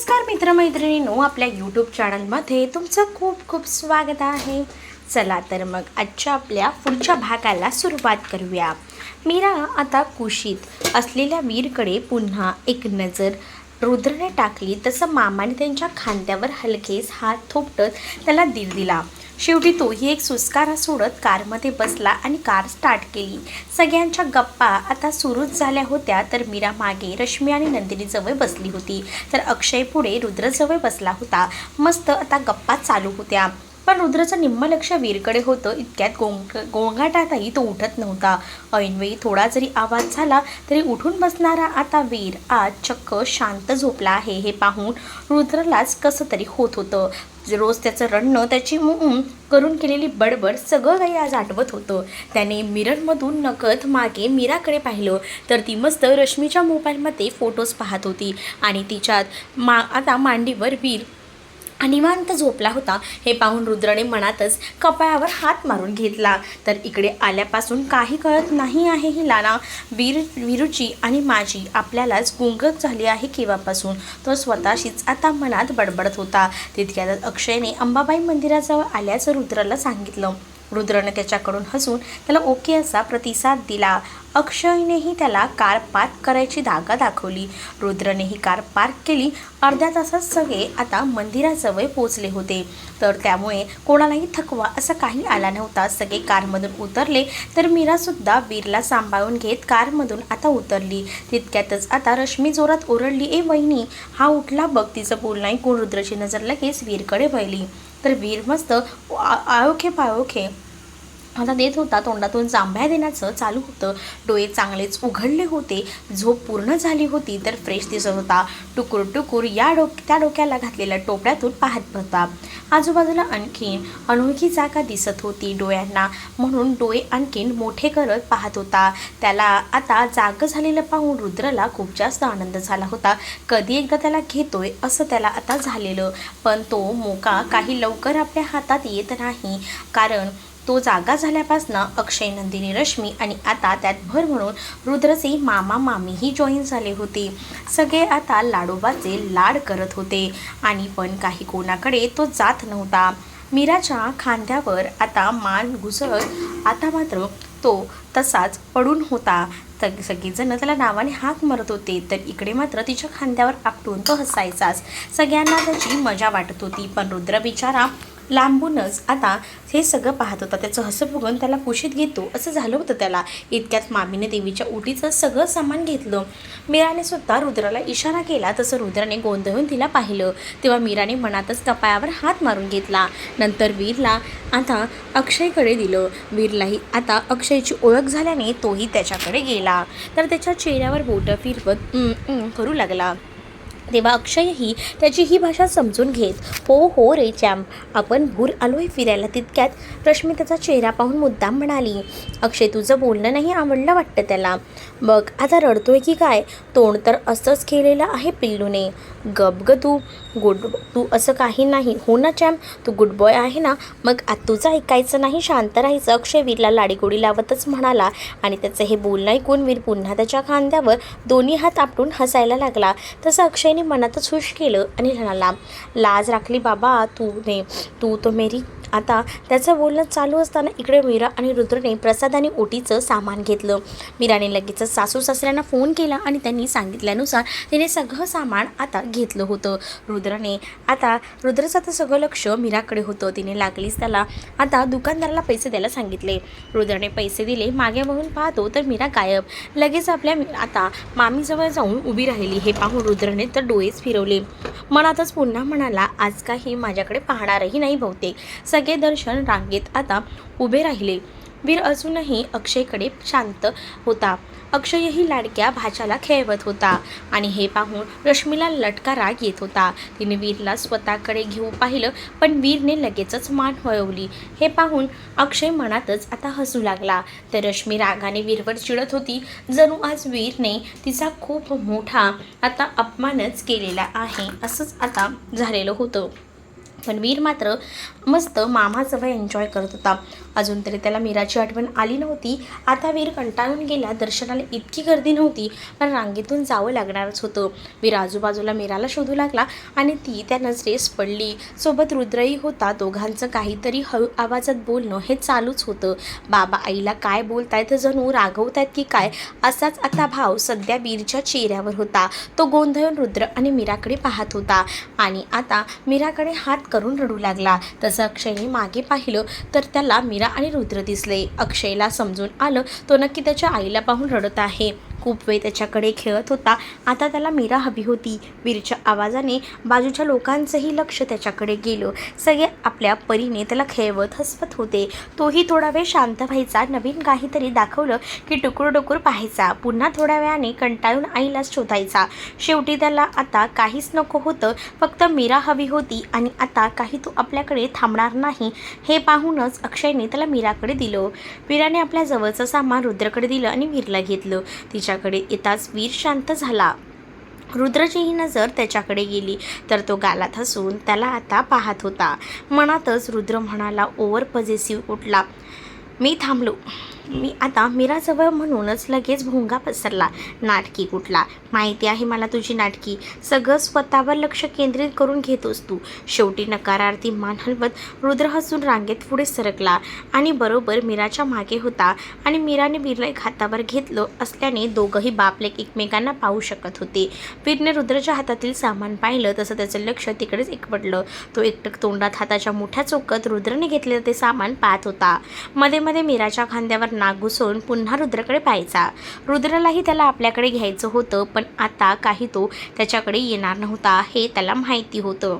नमस्कार मित्रमैत्रिणींनो आपल्या यूट्यूब चॅनलमध्ये तुमचं खूप खूप स्वागत आहे. चला तर मग आजच्या आपल्या पुढच्या भागाला सुरुवात करूया. मीरा आता कुशीत असलेल्या वीरकडे पुन्हा एक नजर रुद्रने टाकली. तसं मामाने त्यांच्या खांद्यावर हलकेच हात थोपटत त्याला दिल दिला. शेवटी तोही एक सुस्कारा सोडत कारमध्ये बसला आणि कार स्टार्ट केली. सगळ्यांच्या गप्पा आता सुरूच झाल्या होत्या तर मीरा मागे रश्मी आणि नंदिनीजवळ बसली होती. तर अक्षय पुढे रुद्रजवळ बसला होता. मस्त आता गप्पा चालू होत्या. पण रुद्रचं निम्म लक्ष वीरकडे होतं इतक्यात गोंग गोंगाटातही तो उठत नव्हता. ऐनवेळी थोडा जरी आवाज झाला तरी उठून बसणारा आता वीर आज चक्क शांत झोपला आहे हे पाहून रुद्रलाच कसं तरी होत होतं. रोज त्याचं रडणं त्याची मुम करून केलेली बडबड सगळं काही आज आठवत होतं. त्याने मिररमधून नकत मागे मीराकडे पाहिलं. तर ती मस्त रश्मीच्या मोबाईलमध्ये फोटोज पाहत होती. आणि तिच्यात मा आता मांडीवर वीर निवांत झोपला होता हे पाहून रुद्रने मनातच कपाळावर हात मारून घेतला. तर इकडे आल्यापासून काही कळत नाही आहे ही लाना वीर विरूची आणि माझी आपल्यालाच गुंगत झाली आहे केव्हापासून? तो स्वतःशीच आता मनात बडबडत होता. तितक्यातच अक्षयने अंबाबाई मंदिराजवळ आल्याचं रुद्रला सांगितलं. रुद्रने त्याच्याकडून हसून त्याला ओके असा प्रतिसाद दिला. अक्षयनेही त्याला कार पार्क करायची धागा दाखवली. रुद्रने ही कार पार्क केली. अर्ध्या तासात सगळे आता मंदिराजवळ पोचले होते. तर त्यामुळे कोणालाही थकवा असा काही आला नव्हता. सगळे कारमधून उतरले. तर मीरासुद्धा वीरला सांभाळून घेत कारमधून आता उतरली. तितक्यातच आता रश्मी जोरात ओरडली ए वहिनी हा उठला बघ तिचं बोलणं ऐकून रुद्रची नजर लगेच वीरकडे वळली. तर वीर मस्त आ- आळोखे पाळोखे आता देत होता तोंडातून जांभ्या देण्याचं चालू होतं. डोळे चांगलेच उघडले होते. झोप पूर्ण झाली होती तर फ्रेश दिसत होता. टुकूर टुकूर या डोक त्या डोक्याला घातलेल्या टोपड्यातून पाहत होता. आजूबाजूला आणखीन अनोळखी जागा दिसत होती डोळ्यांना. म्हणून डोळे आणखीन मोठे करत पाहत होता. त्याला आता जाग झालेलं पाहून रुद्रला खूप जास्त आनंद झाला होता. कधी एकदा त्याला घेतोय असं त्याला आता झालेलं. पण तो मोका काही लवकर आपल्या हातात येत नाही. कारण तो जागा झाल्यापासनं अक्षय नंदिनी रश्मी आणि आता त्यात भर म्हणून रुद्रचे मामा मामीही जॉईन झाले होते. सगळे आता लाडोबाचे लाड करत होते आणि पण काही कोणाकडे तो जात नव्हता. मीराच्या खांद्यावर आता मान घुसळत आता मात्र तो तसाच पडून होता. सग सगळेजण त्याला नावाने हाक मारत होते तर इकडे मात्र तिच्या खांद्यावर आपटून तो हसायचाच. सगळ्यांना त्याची मजा वाटत होती पण रुद्र बिचारा लांबूनच आता हे सगळं पाहत होता. त्याचं हसं बघून त्याला कुशीत घेतो. असं झालं होतं त्याला. इतक्यात मामीने देवीच्या उटीचं सगळं सामान घेतलं. मीराने स्वतः रुद्राला इशारा केला. तसं रुद्राने गोंधळून तिला पाहिलं. तेव्हा मीराने मनातच कपायावर हात मारून घेतला. नंतर वीरला आता अक्षयकडे दिलं. वीरलाही आता अक्षयची ओळख झाल्याने तोही त्याच्याकडे गेला. तर त्याच्या चेहऱ्यावर बोटं फिरवत करू लागला. तेव्हा अक्षयही त्याची ही भाषा समजून घेत हो हो रे चॅम आपण भूर आलोय फिरायला तितक्यात रश्मी त्याचा चेहरा पाहून मुद्दाम म्हणाली. अक्षय तुझं बोलणं नाही आवडलं वाटतं त्याला. बघ आता रडतोय की काय? तोंड तर असंच केलेलं आहे पिल्लूने. गप ग तू. गुड तू असं काही नाही. हो ना चॅम? तू गुड बॉय आहे ना? मग आ तुझं ऐकायचं नाही शांत राहायचं. अक्षय वीरला लाडीगोडी लावतच म्हणाला आणि त्याचं हे बोलणं ऐकून वीर पुन्हा त्याच्या खांद्यावर दोन्ही हात आपटून हसायला लागला. तसं अक्षयने मनातच हुश केलं आणि म्हणाला लाज राखली बाबा तू ने तू तो मेरी आता त्याचं बोलणं चालू असताना इकडे मीरा आणि रुद्रने प्रसाद आणि ओटीचं सामान घेतलं. मीराने लगेचच सासू सासऱ्यांना फोन केला आणि त्यांनी सांगितल्यानुसार तिने सगळं सामान आता घेतलं होतं. रुद्रने आता रुद्रचं आता सगळं लक्ष मीराकडे होतं. तिने लागलीच त्याला. आता दुकानदाराला पैसे द्यायला सांगितले. रुद्रने पैसे दिले. मागे बघून पाहतो तर मीरा गायब. लगेच आपल्या आता मामीजवळ जाऊन उभी राहिली. हे पाहून रुद्रने तर डोळेच फिरवले. मनातच पुन्हा म्हणाला आज काही माझ्याकडे पाहणारही नाही बहुतेक. सगळे दर्शन रांगेत आता उभे राहिले. वीर अजूनही अक्षयकडे शांत होता. अक्षयही लाडक्या भाच्याला खेळवत होता आणि हे पाहून रश्मीला लटका राग येत होता. तिने वीरला स्वतःकडे घेऊ पाहिलं पण वीरने लगेचच मान वळवली. हे पाहून अक्षय मनातच आता हसू लागला. तर रश्मी रागाने वीरवर चिडत होती. जणू आज वीरने तिचा खूप मोठा आता अपमानच केलेला आहे असंच आता झालेलं होतं. पण वीर मात्र मस्त मामाचं वय एन्जॉय करत होता. अजून तरी त्याला मीराची आठवण आली नव्हती. आता वीर कंटाळून गेला. दर्शनाला इतकी गर्दी नव्हती पण रांगेतून जावं लागणारच होतं. वीर आजूबाजूला मीराला शोधू लागला आणि ती त्या नजरेस पडली. सोबत रुद्रही होता. दोघांचं काहीतरी हळू आवाजात बोलणं हे चालूच होतं. बाबा आईला काय बोलतायत? जणू रागवतायत की काय? असाच आता भाव सध्या वीरच्या चेहऱ्यावर होता. तो गोंधळून रुद्र आणि मीराकडे पाहत होता. आणि आता मीराकडे हात करून रडू लागला. तसं अक्षयने मागे पाहिलं तर त्याला मीरा आणि रुद्र दिसले. अक्षयला समजून आलं तो नक्की त्याच्या आईला पाहून रडत आहे. खूप वेळ त्याच्याकडे खेळत होता. आता त्याला मीरा हवी होती. वीरच्या आवाजाने बाजूच्या लोकांचंही लक्ष त्याच्याकडे गेलं. सगळे आपल्या परीने त्याला खेळवत हसवत होते. तोही थोडा वेळ शांत व्हायचा. नवीन काहीतरी दाखवलं की टुकूर टुकूर पाहायचा. पुन्हा थोड्या वेळाने कंटाळून आईलाच शोधायचा. शेवटी त्याला आता काहीच नको होतं. फक्त मीरा हवी होती आणि आता काही तो आपल्याकडे थांबणार नाही. हे पाहूनच अक्षयने त्याला मीराकडे दिलं. मीराने आपल्या जवळचं सामान रुद्रकडे दिलं आणि वीरला घेतलं. तिच्या त्याच्याकडे येताच वीर शांत झाला. रुद्रचीही नजर त्याच्याकडे गेली तर तो गालात हसून त्याला आता पाहत होता. मनातच रुद्र म्हणाला ओव्हर पजेसिव्ह उठला. मी थांबलो. मी आता मीराजवळ म्हणूनच लगेच भोंगा पसरला. नाटकी कुठला? माहिती आहे मला तुझी नाटकी. सगळं स्वतःवर लक्ष केंद्रित करून घेतोस तू शेवटी नकारार्थी मान हलवत रुद्र हसून रांगेत पुढे सरकला आणि बरोबर मीराच्या मागे होता आणि मीराने वीरला हातावर घेतलं असल्याने दोघंही बापलेक एकमेकांना पाहू शकत होते. वीरने रुद्रच्या हातातील सामान पाहिलं तसं त्याचं लक्ष तिकडेच एकवटलं. तो एकटक तोंडात हाताच्या मोठ्या चौकत रुद्रने घेतलेलं ते सामान पाहत होता. मध्ये मध्ये मीराच्या खांद्यावर नाक घुसवून पुन्हा रुद्रकडे पाहायचा. रुद्रलाही त्याला आपल्याकडे घ्यायचं होतं पण आता काही तो त्याच्याकडे येणार नव्हता हे त्याला माहिती होतं.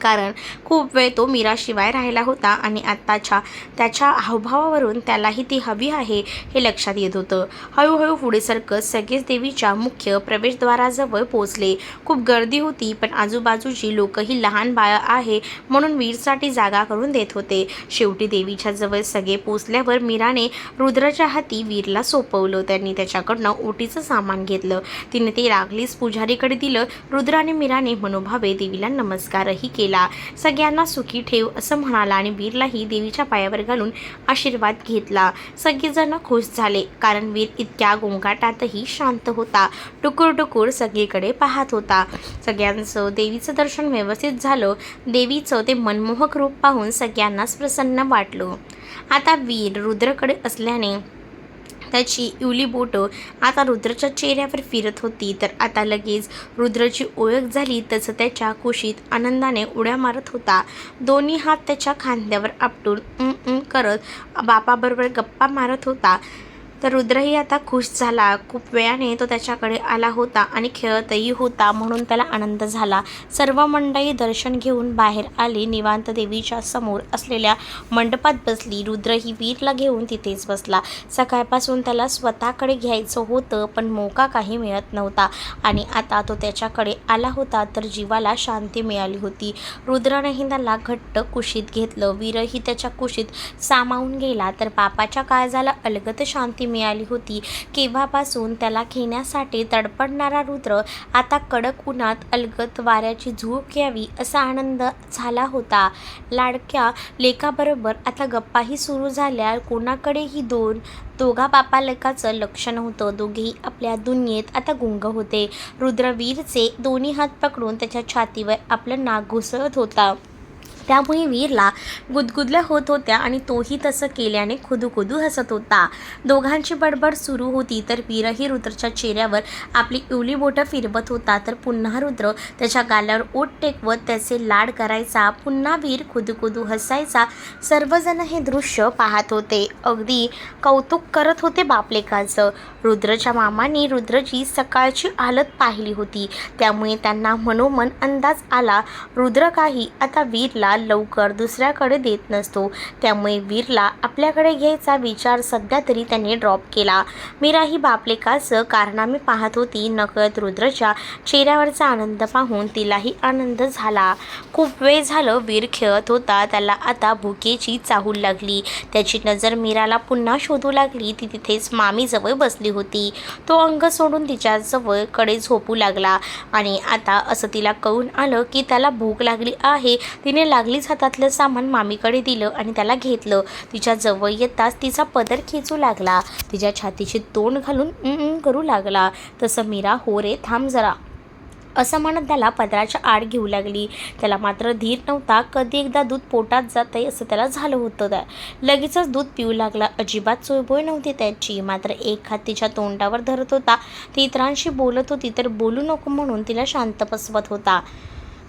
कारण खूप वेळ तो मीराशिवाय राहिला होता आणि आत्ताच्या त्याच्या हावभावावरून त्यालाही ती हवी आहे हे लक्षात येत होतं. हळूहळू पुढे सरकत सगळेच देवीच्या मुख्य प्रवेशद्वाराजवळ पोचले खूप गर्दी होती पण आजूबाजूची लोकही लहान बाळ आहे म्हणून वीरसाठी जागा करून देत होते. शेवटी देवीच्या जवळ सगळे पोचल्यावर मीराने रुद्राच्या हाती वीरला सोपवलं. त्यांनी त्याच्याकडनं ओटीचं सामान घेतलं. तिने ते लागलीच पुजारीकडे दिलं. रुद्राने मीराने मनोभावे देवीला नमस्कारही केला. सगळ्यांना सुखी ठेव असं म्हणाला आणि वीरलाही देवीच्या पायावर घालून आशीर्वाद घेतला. सगळेजण खुश झाले कारण वीर इतक्या गोंगाटातही शांत होता. टुकूर टुकूर सगळीकडे पाहत होता. सगळ्यांचं देवीचं दर्शन व्यवस्थित झालं. देवीचं ते मनमोहक रूप पाहून सगळ्यांनाच प्रसन्न वाटलं. आता वीर रुद्रकडे असल्याने त्याची इवली बोटं आता रुद्रच्या चेहऱ्यावर फिरत होती. तर आता लगेच रुद्रची ओळख झाली तसं त्याच्या कुशीत आनंदाने उड्या मारत होता. दोन्ही हात त्याच्या खांद्यावर आपटून करत बापाबरोबर गप्पा मारत होता. तर रुद्रही आता खुश झाला. खूप वेळाने तो त्याच्याकडे आला होता आणि खेळतही होता म्हणून त्याला आनंद झाला. सर्व मंडळी दर्शन घेऊन बाहेर आली. निवांत देवीच्या समोर असलेल्या मंडपात बसली. रुद्रही वीरला घेऊन तिथेच बसला. सकाळपासून त्याला स्वतःकडे घ्यायचं होतं पण मोका काही मिळत नव्हता. आणि आता तो त्याच्याकडे आला होता तर जीवाला शांती मिळाली होती. रुद्रानेही त्याला घट्ट कुशीत घेतलं. वीरही त्याच्या कुशीत सामावून गेला. तर बापाच्या काळजाला अलगत शांती मिळाली होती. केव्हापासून त्याला घेण्यासाठी तडपडणारा रुद्र आता कडक उन्हात अलगत वाऱ्याची झुळूक यावी असा आनंद झाला होता. लाडक्या लेकाबरोबर आता गप्पाही सुरू झाल्या. कोणाकडेही दोन दोघा बापा लेकाचं लक्ष नव्हतं. दोघेही आपल्या दुनियेत आता गुंग होते. रुद्रवीरचे दोन्ही हात पकडून त्याच्या छातीवर आपलं नाक घुसळत होता. त्यामुळे वीरला गुदगुदल्या होत होत्या आणि तोही तसं केल्याने खुदूखुदू हसत होता. दोघांची बडबड सुरू होती तर वीरही रुद्रच्या चेहऱ्यावर आपली इवली बोटं फिरवत होता. तर पुन्हा रुद्र त्याच्या गाल्यावर ओट टेकवत त्याचे लाड करायचा. पुन्हा वीर खुदूखुदू हसायचा. सर्वजण हे दृश्य पाहत होते. अगदी कौतुक करत होते बापलेकाचं. रुद्रच्या मामाने रुद्रची सकाळची हालत पाहिली होती. त्यामुळे त्यांना मनोमन अंदाज आला. रुद्र काही आता वीरला लवकर दुसऱ्याकडे देत नसतो. त्यामुळे वीरला आपल्याकडे घ्यायचा विचार सध्या तरी त्याने ड्रॉप केला. मीरा ही बापलेकाचं कारनामे पाहत होती. नकळत रुद्रच्या चेहऱ्यावरचा आनंद पाहून तिलाही आनंद झाला. खूप वेळ झालं वीर खेळत होता. त्याला आता भुकेची चाहूल लागली. त्याची नजर मीराला पुन्हा शोधू लागली. ती तिथेच मामीजवळ बसली होती. तो अंग सोडून तिच्याजवळकडे झोपू लागला. आणि आता असं तिला कळून आलं की त्याला भूक लागली आहे. तिने लागलीच हातातलं सामान मामीकडे दिलं आणि त्याला घेतलं. तिच्या जवळ येताच तिचा पदर खेचू लागला. तिच्या छातीची तोंड घालून करू लागला. तसं मीरा हो रे थांब जरा. असं म्हणत त्याला पदराच्या आड घेऊ लागली. त्याला मात्र धीर नव्हता कधी एकदा दूध पोटात जातंय असं त्याला झालं होतं त्या. लगेचच दूध पिऊ लागला. अजिबात सोयबोय नव्हती त्याची. मात्र एक हात तिच्या तोंडावर धरत होता. ती इतरांशी बोलत होती तर बोलू नको म्हणून तिला शांत बसवत होता.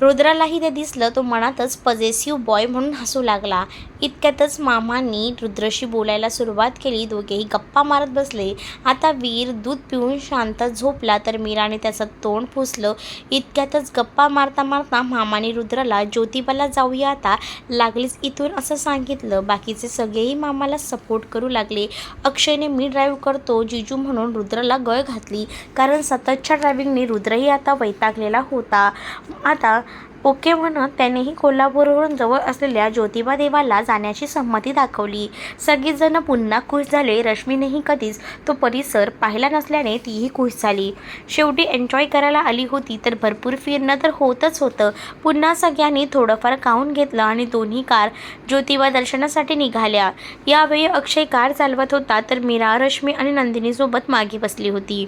रुद्रालाही ते दिसलं तो मनातच पजेसिव्ह बॉय म्हणून हसू लागला. इतक्यातच मामांनी रुद्रशी बोलायला सुरुवात केली. दोघेही गप्पा मारत बसले. आता वीर दूध पिऊन शांत झोपला तर मीराने त्याचं तोंड पुसलं. इतक्यातच गप्पा मारता मारता मामाने रुद्राला ज्योतिबाला जाऊया आता. लागलीच इथून असं सांगितलं. बाकीचे सगळेही मामाला सपोर्ट करू लागले. अक्षयने मी ड्राईव्ह करतो जिजू म्हणून रुद्रला गळ घातली. कारण सततच्या ड्रायव्हिंगने रुद्रही आता वैतागलेला होता. आता ओके म्हणत त्यानेही कोल्हापूरवरून जवळ असलेल्या ज्योतिबा देवाला जाण्याची संमती दाखवली. सगळीच पुन्हा खुश झाले. रश्मीनेही कधीच तो परिसर पाहिला नसल्याने तीही खुश झाली. शेवटी एन्जॉय करायला आली होती तर भरपूर फिरणं तर होतच होतं. पुन्हा सगळ्यांनी थोडंफार खाऊन घेतलं आणि दोन्ही कार ज्योतिबा दर्शनासाठी निघाल्या. यावेळी अक्षय कार चालवत होता तर मीरा रश्मी आणि नंदिनीसोबत मागे बसली होती.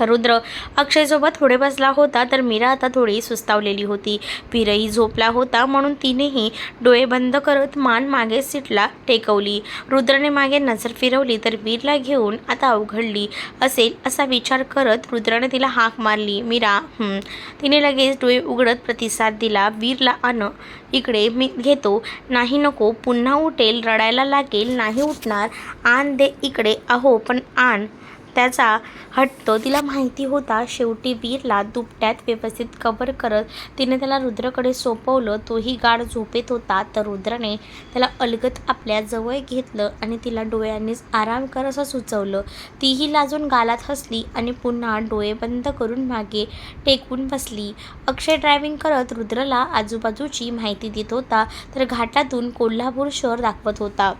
रुद्र अक्षयसोबत थोडे बसला होता तर मीरा आता थोडी सुस्तावलेली होती. वीरही झोपला होता म्हणून तिनेही डोळे बंद करत मान मागे सीटला टेकवली. रुद्रने मागे नजर फिरवली तर वीरला घेऊन आता अवघडली असेल असा विचार करत रुद्राने तिला हाक मारली. मीरा तिने लगेच डोळे उघडत प्रतिसाद दिला. वीरला आण. इकडे मी घेतो. नाही नको पुन्हा उठेल. रडायला लागेल. नाही उठणार. आण दे. इकडे. अहो पण आण. त्याचा हट्ट तिला माहिती होता. शेवटी वीरला दुपट्यात व्यवस्थित कव्हर करत तिने त्याला रुद्रकडे सोपवलं. तोही गाढ झोपेत होता. तर रुद्राने त्याला अलगत आपल्या जवळ घेतलं आणि तिला डोळ्यांनीच आराम कर असं सुचवलं. तीही लाजून गालात हसली आणि पुन्हा डोळे बंद करून मागे टेकून बसली. अक्षय ड्रायव्हिंग करत रुद्रला आजूबाजूची माहिती देत होता. तर घाटातून कोल्हापूर शहर दाखवत होता.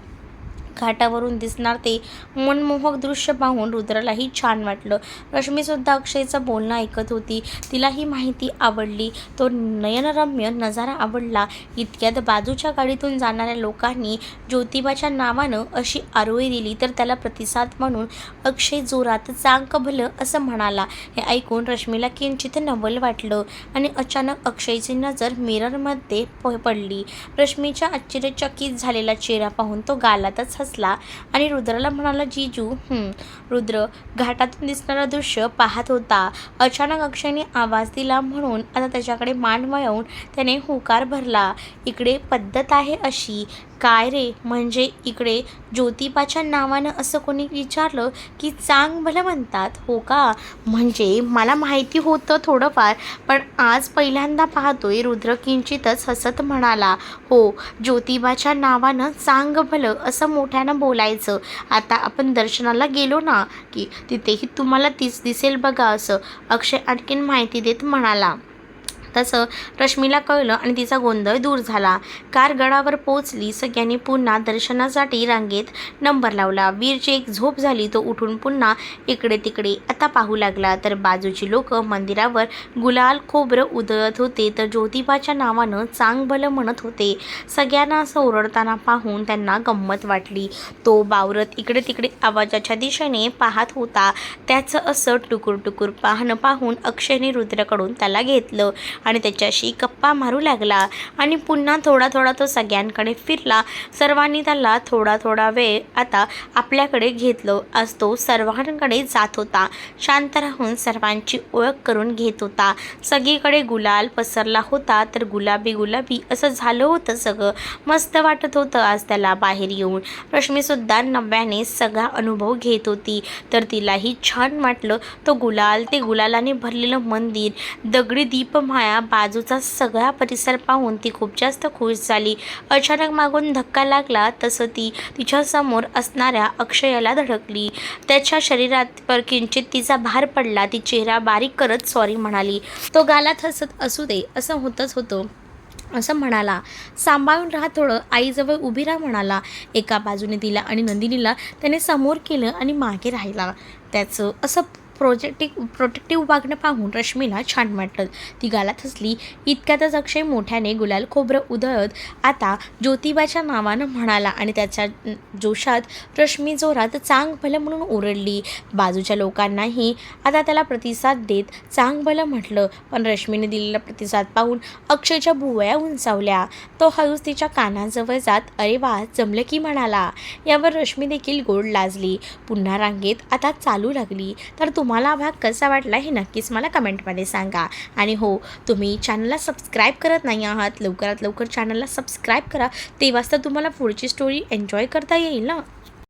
घाटावरून दिसणार ते मनमोहक दृश्य पाहून रुद्रालाही छान वाटलं. रश्मीसुद्धा अक्षयचं बोलणं ऐकत होती. तिला ही माहिती आवडली. तो नयनरम्य नजारा आवडला. इतक्यात बाजूच्या गाडीतून जाणाऱ्या लोकांनी ज्योतिबाच्या नावानं अशी आरोळी दिली तर त्याला प्रतिसाद म्हणून अक्षय जोरात चांक भलं असं म्हणाला. हे ऐकून रश्मीला किंचित नवल वाटलं आणि अचानक अक्षयची नजर मिररमध्ये प पडली. रश्मीच्या आश्चर्यचकित झालेला चेहरा पाहून तो गालातच हसला आणि रुद्राला म्हणाला जिजू रुद्र घाटातून दिसणारं दृश्य पाहत होता. अचानक अक्षयने आवाज दिला म्हणून आता त्याच्याकडे मान वळवून त्याने हुकार भरला. इकडे पद्धत आहे अशी. काय रे? म्हणजे इकडे ज्योतिबाच्या नावानं असं कोणी विचारलं की चांग भलं म्हणतात? हो का? म्हणजे मला माहिती होतं थोडंफार पण आज पहिल्यांदा पाहतोय. रुद्र किंचितच हसत म्हणाला हो ज्योतिबाच्या नावानं चांग भलं असं मोठ्यानं बोलायचं. आता आपण दर्शनाला गेलो ना की तिथेही तुम्हाला तीच दिसेल बघा असं. अक्षय आणखीन माहिती देत म्हणाला. तसं रश्मीला कळलं आणि तिचा गोंधळ दूर झाला. कार गडावर पोचली सगळ्यांनी पुन्हा दर्शनासाठी रांगेत नंबर लावला. वीरची एक झोप झाली तो उठून पुन्हा इकडे तिकडे आता पाहू लागला. तर बाजूची लोक मंदिरावर गुलाल खोबरं उधळत होते तर ज्योतिबाच्या नावानं चांगभलं म्हणत होते. सगळ्यांना असं ओरडताना पाहून त्यांना गंमत वाटली. तो बावरत इकडे तिकडे आवाजाच्या दिशेने पाहत होता. त्याचं असं टुकूर टुकूर पाहणं पाहून अक्षयने रुद्रकडून त्याला घेतलं. आणि त्याच्याशी गप्पा मारू लागला. आणि पुन्हा थोडा थोडा तो सगळ्यांकडे फिरला. सर्वांनी त्याला थोडा थोडा वेळ आता आपल्याकडे घेतलं. आज तो सर्वांकडे जात होता. शांत राहून सर्वांची ओळख करून घेत होता. सगळीकडे गुलाल पसरला होता तर गुलाबी गुलाबी असं झालं होतं सगळं. मस्त वाटत होतं आज त्याला बाहेर येऊन. रश्मीसुद्धा नव्याने सगळा अनुभव घेत होती. तर तिलाही छान वाटलं. तो गुलाल ते गुलालाने भरलेलं मंदिर दगडी दीपमाळा बाजूचा सगळा परिसर पाहून ती खूप जास्त खुश झाली. अचानक मागून धक्का लागला तसं ती तिच्यासमोर असणाऱ्या अक्षयाला धडकली. त्याच्या शरीरात पर किंचित तिचा भार पडला ती चेहरा बारीक करत सॉरी म्हणाली. तो गालात हसत असू दे असं होतंच होतं असं म्हणाला. सांभाळून राहा थोडं आईजवळ उभी राहा म्हणाला. एका बाजूने तिला आणि नंदिनीला त्याने समोर केलं आणि मागे राहिला. त्याचं असं प्रोजेक्टिव प्रोटेक्टिव्ह वागणं पाहून रश्मीला छान वाटलं. ती गालात हसली. इतक्यातच अक्षय मोठ्याने गुलाल खोबरं उधळत आता ज्योतिबाच्या नावानं म्हणाला आणि त्याच्या जोशात रश्मी जोरात चांग भलं म्हणून ओरडली. बाजूच्या लोकांनाही आता त्याला प्रतिसाद देत चांग भलं म्हटलं. पण रश्मीने दिलेला प्रतिसाद पाहून अक्षयच्या भुवया उंचावल्या. तो हळूच तिच्या कानाजवळ जात अरे वा जमलं की म्हणाला. यावर रश्मी देखील गोड लाजली. पुन्हा रांगेत आता चालू लागली. तर तुम्हाला हा भाग कसा वाटला हे नक्कीच मला कमेंटमध्ये सांगा. आणि हो तुम्ही चॅनलला सबस्क्राईब करत नाही आहात लवकरात लवकर चॅनलला सबस्क्राईब करा. तेव्हाच तर तुम्हाला पुढची स्टोरी एन्जॉय करता येईल ना.